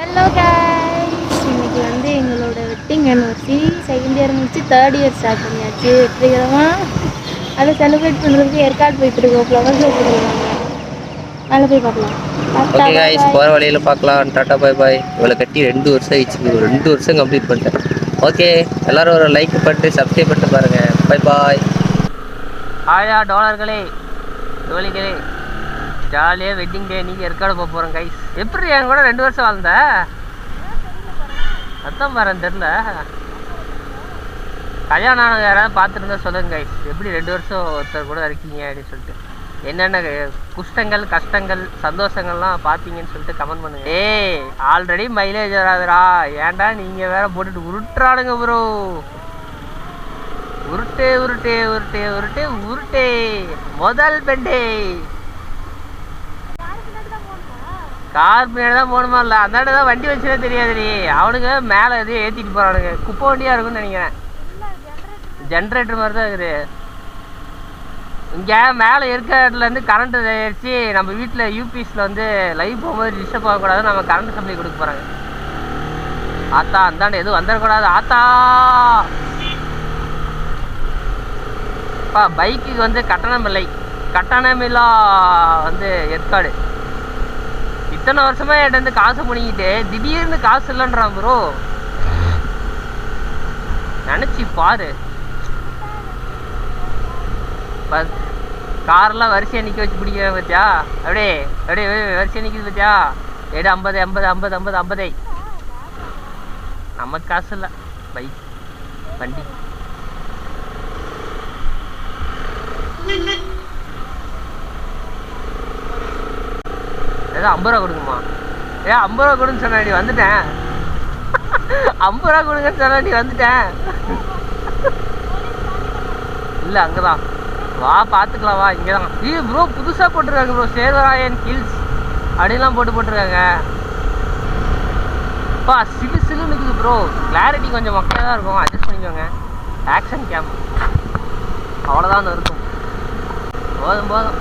Hello guys. இன்னைக்கு வந்து எங்களோட வெட்டிங் anniversary. செகண்ட் இயர் முடிச்சு தேர்ட் இயர் ஸ்டார்ட் பண்ணியாச்சு. வெற்றிகரமாக அதை செலிப்ரேட் பண்ணுறதுக்கு ஏற்காடு போயிட்டு இருக்கோம். ஃப்ளவர்ஸ் வச்சுருக்காங்க மேலே போய் பார்க்கலாம். ஓகே காய்ஸ் போகிற வழியில் பார்க்கலாம். டாட்டா பாய் பாய் இவளை கட்டி ரெண்டு வருஷம் ஆயிடுச்சு. ரெண்டு வருஷம் கம்ப்ளீட் பண்ணிட்டேன். ஓகே எல்லாரும் ஒரு லைக் பண்ணிட்டு சப்ஸ்கிரைப் பண்ணிட்டு பாருங்க. பை பாய் ஆயா டாலர்களே டோலிகளே ஜாலியாக வெட்டிங் டே நீங்கள் ஏற்காடு போக போகிறோம் கைஸ் எப்படி என் கூட ரெண்டு வருஷம் வாழ்ந்த? அதான் வரேன் தெரில கல்யாணம் ஆனவங்க யாராவது பார்த்துருந்தா சொல்லுங்க கைஸ் எப்படி ரெண்டு வருஷம் ஒருத்தர் கூட இருக்கீங்க அப்படின்னு சொல்லிட்டு. என்னென்ன குஷ்டங்கள் கஷ்டங்கள் சந்தோஷங்கள்லாம் பார்த்தீங்கன்னு சொல்லிட்டு கமெண்ட் பண்ணுங்க. ஏய் ஆல்ரெடி மைலேஜ் வராதுடா. ஏன்டா நீங்கள் வேற போட்டுட்டு உருட்டுறானுங்க ப்ரோ உருட்டு உருட்டு உருட்டு உருட்டு உருட்டு. முதல் பெண்டே கார் பின்னாடி தான் போகணுமா இல்லை அந்த தான் வண்டி வச்சுனே தெரியாதுடி அவனுங்க மேலே எதையும் ஏற்றிட்டு போகிறானுங்க குப்பை வண்டியாக இருக்கும்னு நினைக்கிறேன். ஜென்ரேட்டர் மாதிரி தான் இருக்குது. இங்கே மேலே இருக்கிறதுலேருந்து கரண்ட் ஏறிச்சு நம்ம வீட்டில் யூபிஎஸில் வந்து லைவ் போகும்போது டிஸ்டர்ப் ஆகக்கூடாது நம்ம கரண்ட் சப்ளை கொடுக்க போகிறாங்க ஆத்தா அந்தாண்ட எதுவும் வந்துடக்கூடாது. ஆத்தா! அப்பா பைக்குக்கு வந்து கட்டணம் இல்லை. கட்டணமில்லா வந்து ஏற்காடு. இத்தனை வருஷமா என்கிட்ட இருந்து காசு பண்ணிக்கிட்டு திடீர்னு காசு இல்லைன்றான் ப்ரோ நினச்சி பாரு. கார்லாம் வரிசையாக நிற்க வச்சு பிடிக்கிறேன் பார்த்தியா? அப்படியே அப்படியே வரிசையாக நிற்கிது பார்த்தியா? எடு ஐம்பது ஐம்பது ஐம்பது ஐம்பது ஐம்பதை. நமக்கு காசு இல்லை. பைக் வண்டி. ஏதோ ஐம்பது ரூபா கொடுங்கம்மா. ஏ ஐம்பது ரூபா கொடுன்னு சொன்னா நீ வந்துட்டேன். ஐம்பது ரூபா கொடுங்கன்னு சொன்னா நீ வந்துட்டேன். இல்லை அங்கே தான் வா பார்த்துக்கலாம் வா இங்கே தான் இது ப்ரோ புதுசாக போட்டிருக்காங்க ப்ரோ சேர்வராயன் ஹில்ஸ். அப்படின்லாம் போட்டு போட்டிருக்காங்க. பா சிலு சிலு நிற்குது ப்ரோ கிளாரிட்டி கொஞ்சம் மக்களாக தான் இருக்கும். அட்ஜஸ்ட் பண்ணிக்கோங்க. ஆக்ஷன் கேம் அவ்வளோதான் அந்த இருக்கும் போதும் போதும்.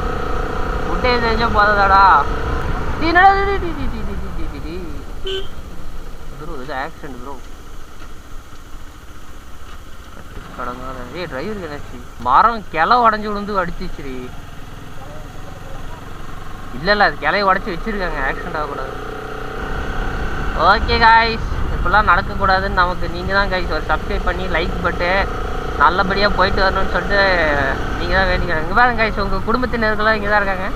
முட்டையை தெரிஞ்சும் போதாதாடா. ப்ரோ இது ஆக்சிடென்ட் ப்ரோ கடங்கால டிரைவர் என்னாச்சு? மரம் கிளை உடஞ்சி விழுந்து அடிச்சிச்சுடி. இல்லை இல்லை அது கிளைய உடச்சி வச்சிருக்காங்க. ஆக்சிடென்ட் ஆகக்கூடாது. ஓகே காய்ஸ் இப்படிலாம் நடக்கக்கூடாதுன்னு நமக்கு நீங்கள் தான் காய்ஸ் ஒரு சப்ஸ்கிரைப் பண்ணி லைக் பட்டு நல்லபடியாக போயிட்டு வரணும்னு சொல்லிட்டு நீங்கள் தான் வேண்டிக்கிறேன் இங்கே பாருங்க காய்ஸ் உங்கள் குடும்பத்தினர்கள்லாம் இங்கே தான் இருக்காங்க.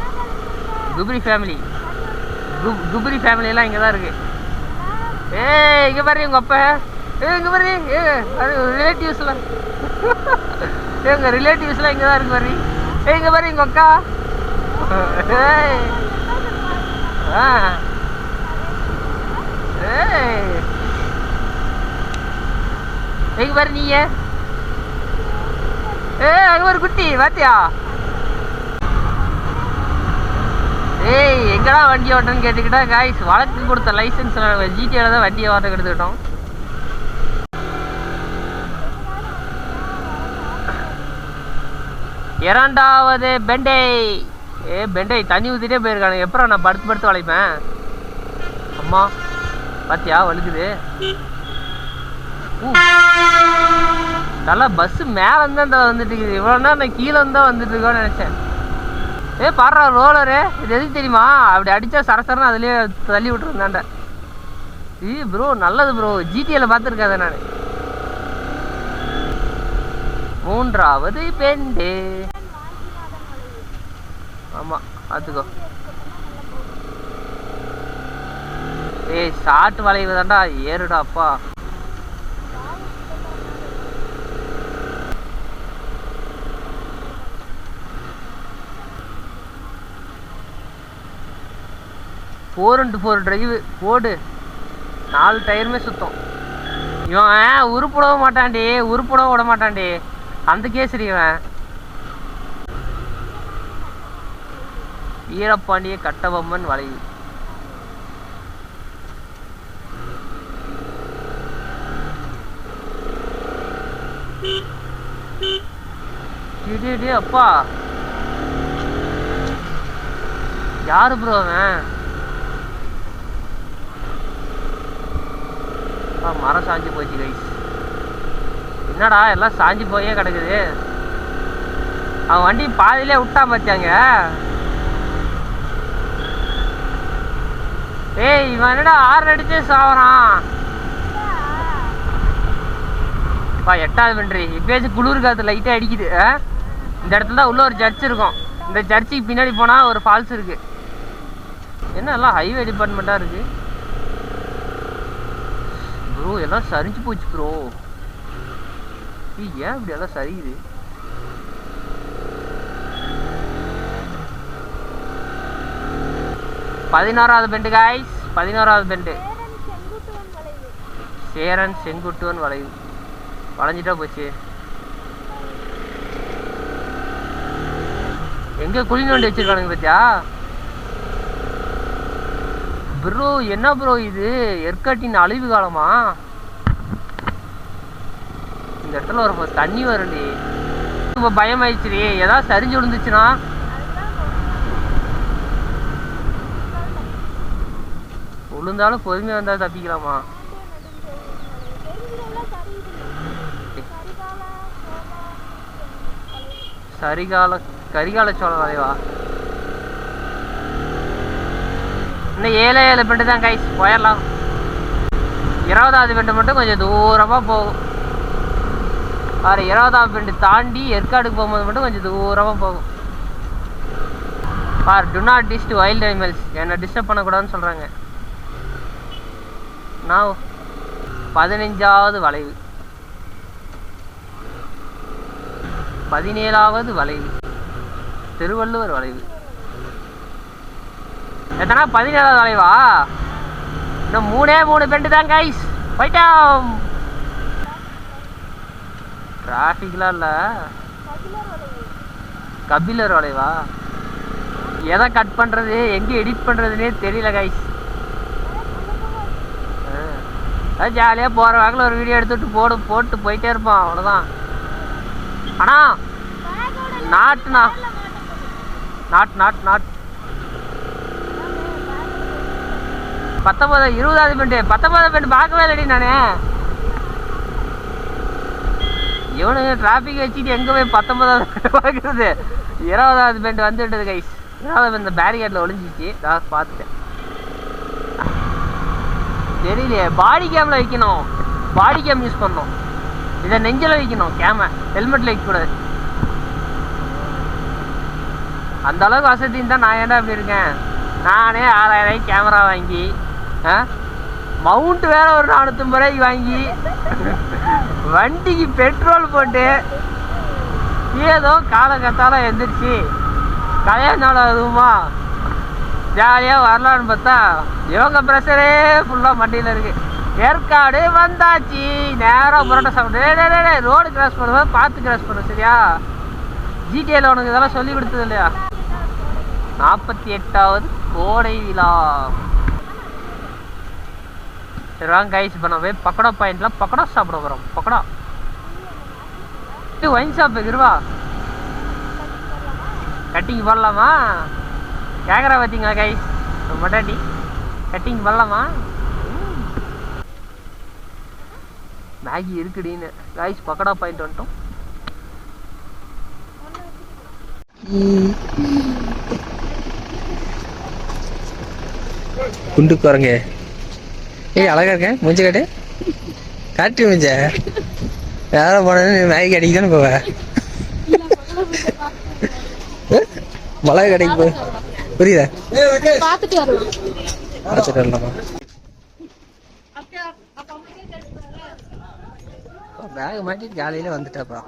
குப்ரி ஃபேமிலி குப்ரி ஃபேமிலியெல்லாம் இங்கே தான் இருக்கு. ஏய் இங்கே பாரு உங்கள் அப்பா. ஏ இங்கே பாரு ஏ ரிலேட்டிவ்ஸ்லாம் ஏ உங்கள் ரிலேட்டிவ்ஸ்லாம் இங்கே தான் இருக்கு பாரு. ஏ இங்கே பாரு எங்கள் அக்கா. ஏய். ஆ ஏய் எங்க பாரு நீங்க ஏ அங்க ஒரு குட்டி பாத்தியா ஏய் எங்கடா வண்டி ஓட்டணும்னு கேட்டுக்கிட்டா காய்ஸ் வழக்கு கொடுத்த லைசன்ஸ் ஜிடிஆல தான் வண்டியை ஓட்ட எடுத்துக்கிட்டோம். இரண்டாவது பெண்டை. ஏ பெண்டை தண்ணி ஊற்றிட்டே போயிருக்கானுங்க. எப்பறம் நான் படுத்து படுத்து வளைப்பேன்? அம்மா பாத்தியா வலுக்குது நல்லா பஸ் மேலே இருந்து இந்த வந்துட்டு இருக்குது. இவ்வளோ நேரம் நான் கீழே இருந்து வந்துட்டு இருக்கோன்னு நினச்சேன். ஏ பாடுறா ரோலரு இது எதுக்கு தெரியுமா? அப்படி அடிச்சா சரசரன்னு அதுலயே தள்ளி விட்டுருந்தாண்ட ஈ ப்ரோ நல்லது ப்ரோ ஜிடிஏல பார்த்துருக்காத நான். மூன்றாவது பெண்டு. ஆமா பார்த்துக்கோ. ஏய் ஷார்ட் வளைவு தாண்டா ஏறுடா ஃபோர் இன்ட்டு ஃபோர் ட்ரைவ் போடு. நாலு டயருமே சுத்தம். இவன் உருப்படவும் மாட்டான்டி உருப்படவும் விட மாட்டான்டி. அந்த கேசரி இவன். வீரபாண்டிய கட்டபொம்மன் வளைவு அப்பா. யாரு ப்ரோ அவன்? அப்பா மரம் சாஞ்சு போச்சு கைஸ் என்னடா எல்லாம் சாஞ்சு போயே கிடக்குது. அவன் வண்டி பாதியிலே விட்டா பார்த்தாங்க ஏய் இவன் என்னடா ஆறு அடிச்சே சாவறான். பா எட்டாவது பண்றி இப்பயாச்சும் குளிர் காத்து லைட்டாக அடிக்குது இந்த இடத்துல தான் உள்ள ஒரு சர்ச் இருக்கும். இந்த சர்ச்சுக்கு பின்னாடி போனால் ஒரு ஃபால்ஸ் இருக்கு. என்ன எல்லாம் ஹைவே டிபார்ட்மெண்ட்டாக இருக்கு? ப்ரோ எல்லாம் சரிஞ்சு போச்சு ப்ரோ ஏன் இப்படி எல்லாம் சரியுது? பதினோராவது பெண்டு காய்ஸ் பதினோராவது பெண்டு சேரன் செங்குட்டுவன் வளைவு. வளைஞ்சிட்டா போச்சு. எங்கே குழி நோண்டி வச்சிருக்கானுங்க பத்தியா? ப்ரோ என்ன ப்ரோ இது? எற்காட்டின் அழிவு காலமா? இந்த இடத்துல ஒரு தண்ணி வரும்டி ரொம்ப பயம் ஆயிடுச்சுடி ஏதாவது சரிஞ்சு விழுந்துச்சுன்னா? விழுந்தாலும் பொறுமையா வந்தா தப்பிக்கலாமா? சரிகால கரிகால சோழ வளைவா இன்னும் ஏழே ஏழு பெண்டு தான் கைஸ் போயிடலாம் இருபதாவது பெண்டு மட்டும் கொஞ்சம் தூரமாக போகும். வேறு இருபதாம் பெண்டு தாண்டி ஏற்காடுக்கு போகும்போது மட்டும் கொஞ்சம் தூரமாக போகும். பார் do not disturb wild animals என்னை டிஸ்டர்ப் பண்ணக்கூடாதுன்னு சொல்கிறாங்க நான் பதினஞ்சாவது வளைவு. பதினேழாவது வளைவு. திருவள்ளுவர் வளைவு. எத்தனா? பதினேழாவது அலைவா? இன்னும் மூணே மூணு பெண்டு தான் கைஸ் போயிட்டோம். டிராஃபிக்லாம் இல்லை. கபிலர் வளைவா எதை கட் பண்ணுறது எங்கே எடிட் பண்ணுறதுனே தெரியல கைஸ் ஜாலியாக போகிற வாக்கில் ஒரு வீடியோ எடுத்துட்டு போடு போட்டு போயிட்டே இருப்போம் அவ்வளோதான் அண்ணா நாட்டுண்ணா. Not not not. பத்தொன்பது இருபதாவது பெண்டு பத்தொன்பதாவது பெண்டு பார்க்கவே இல்லடி நானே. இவனுங்க டிராஃபிக் வச்சுட்டு எங்கே போய் பத்தொன்பதாவது பார்க்குறது? இருபதாவது பெண்டு வந்துட்டது கைஸ் இருபதாவது பெண்டு இந்த பேரிகேட்டில் ஒளிஞ்சிச்சு. நான் பார்த்துட்டேன். தெரியலையே. பாடி கேமில் வைக்கணும். பாடி கேம் யூஸ் பண்ணணும். இதை நெஞ்சில் வைக்கணும். கேமை ஹெல்மெட்டில் வைக்கக்கூடாது. அந்த அளவுக்கு வசதி இருந்தால் நான் ஏன்டா அப்படி இருக்கேன்? நானே ஆறாயிரம் கேமரா வாங்கி மவுண்ட் வேற ஒரு நானூற்றம்பது ரூபாய்க்கு வாங்கி வண்டிக்கு பெட்ரோல் போட்டு ஏதோ காலகத்தால எந்திரிச்சு நாள் அதுவுமா ஜாலியாக வரலான்னு பார்த்தா இவங்க ப்ரெஷரே ஃபுல்லாக மண்டியில் இருக்கு. ஏற்காடு வந்தாச்சு. நேராக புரோட்டா சாப்பிட்டு ரோடு கிராஸ் பண்ணும்போது பார்த்து கிராஸ் பண்ணுவோம் சரியா? ஜிடிஏல உனக்கு இதெல்லாம் சொல்லி கொடுத்தது இல்லையா? நாற்பத்தி எட்டாவது கோடை விழா. சரி வாங்க கைஸ் இப்போ நம்ம போய் பக்கோடா பாயிண்ட்ல பக்கோடா சாப்பிட போகிறோம் பக்கோடா. இது ஒயின் ஷாப் இருவா கட்டிங் போடலாமா கேட்குறா பார்த்தீங்களா கைஸ் மட்டாட்டி கட்டிங் பண்ணலாமா? மேகி இருக்குடின்னு. கைஸ் பக்கோடா பாயிண்ட் வந்துட்டோம். குண்டு குரங்க ஏய் அழகா இருக்கேன் மூஞ்ச காட்டு. காட்டு மூஞ்ச? யாரோ போனது மேகி கடைக்கு தானே போவ? மிளகா கடைக்கு போ. புரியுதா? பார்த்துட்டு வரலாம். பேக் மாட்டிட்டு காலையில வந்துட்டாப்பா.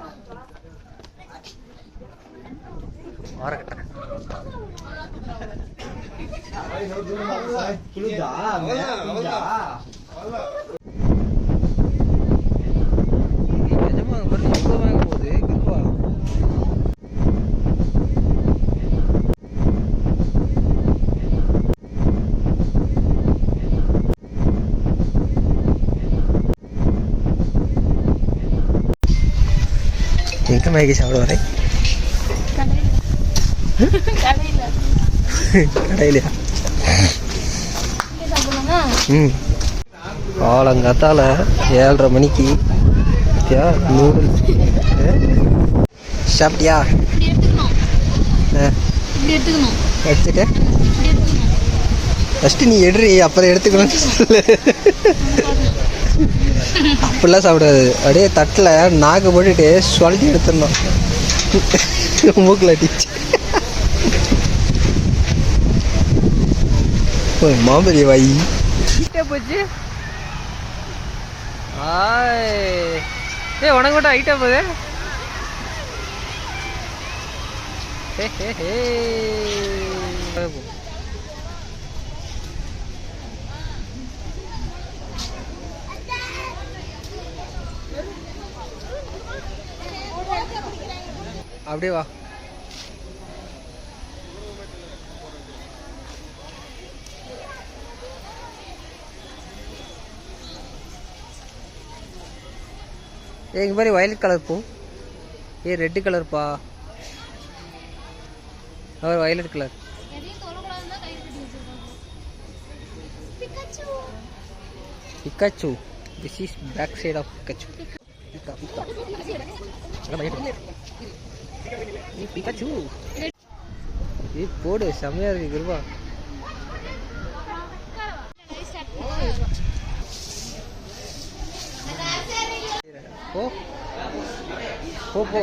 ஓரக்கட்டேன் நிஜமா அங்க பாருங்க எவ்வளவு வேகம் போகுது கிருப்பா எங்க மேகி சாப்பிட வரேன் கடையில் கடையிலையா ம். காலங்காத்தால ஏழரை மணிக்கு நூடுல்ஸ் சாப்பிட்டியா? இப்படி ஃபஸ்ட்டு நீ எடுறி அப்புறம் எடுத்துக்கணும்னு சொல்லு. அப்படிலாம் சாப்பிடாது. அப்படியே தட்டில் நாக்கு போட்டுட்டு சுழட்டி எடுத்துடணும். மூக்கில் அடிச்சு. மாம்பரிய வாய் போச்சு ஆய் ஏய் உனக்கு மட்டும் ஹைட்டா போகுது ஹே ஹே ஹே அப்படியே வா. இங்க மாதிரி வயலட் கலர் பூ. ஏ ரெட்டு கலர்ப்பா அவர் violet colour Pikachu this is back side of Pikachu Pikachu ஏ போடு செம்மையா இருக்கு கிருபா. போ போ போ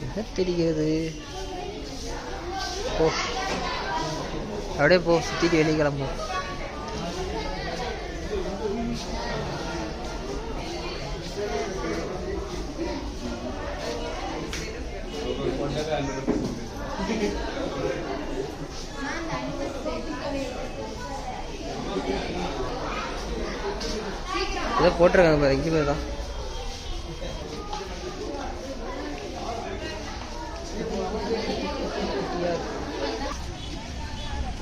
என்ன தெரிகிறது? போ. அப்படியே போ சுத்திட்டு வெளியே கிளம்பும் ஏதோ போட்டிருக்காங்க பாரு இங்கே தான்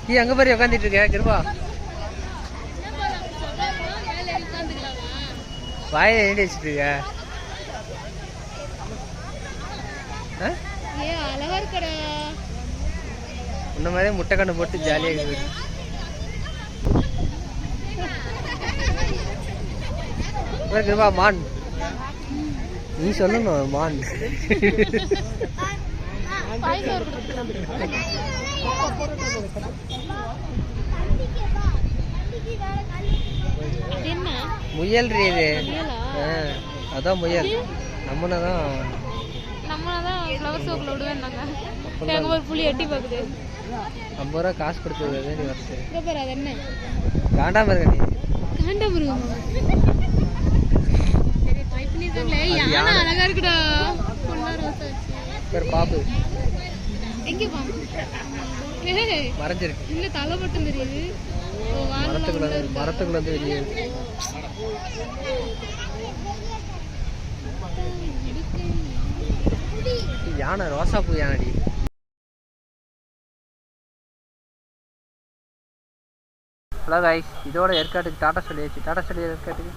நீ அங்கே பாரு உட்காந்துட்டு இருக்க கிருபா வாயில ஏண்டி வச்சுட்டு இருக்க. உன்ன மாதிரியே முட்டை கண்ணு போட்டு ஜாலியாக இருக்குது கிருபா மான்? நீ சொல்லணும் மான். முயல் ரீ இது அதான் முயல். நம்மனா தான் நம்ம தான் ஃப்ளவர் ஷோக்கில் விடுவேன் நாங்கள் எங்கள் ஒரு புளி எட்டி பார்க்குது ஐம்பது ரூபா காசு கொடுத்தது நீ என்ன? காண்டாம இருக்க நீ ட்ரை பண்ணிருக்காங்களே யானை அழகா இருக்குடா பொண்ணா ரோசா வச்சு பேர் பாபு எங்க பாம்பு ஏய், மறைஞ்சிருக்கு. இல்ல தலை மட்டும் தெரியுது. ஓ, வாலெல்லாம் மரத்துக்குள்ள உள்ள இருக்கா? மரத்துக்குள்ள வந்து வெளியே இருக்கு. யானை ரோசா பூ யானடி? ஹலோ காய்ஸ் இதோட ஏற்காட்டுக்கு டாட்டா சொல்லியாச்சு. டாட்டா சொல்லி ஏற்காட்டுக்கு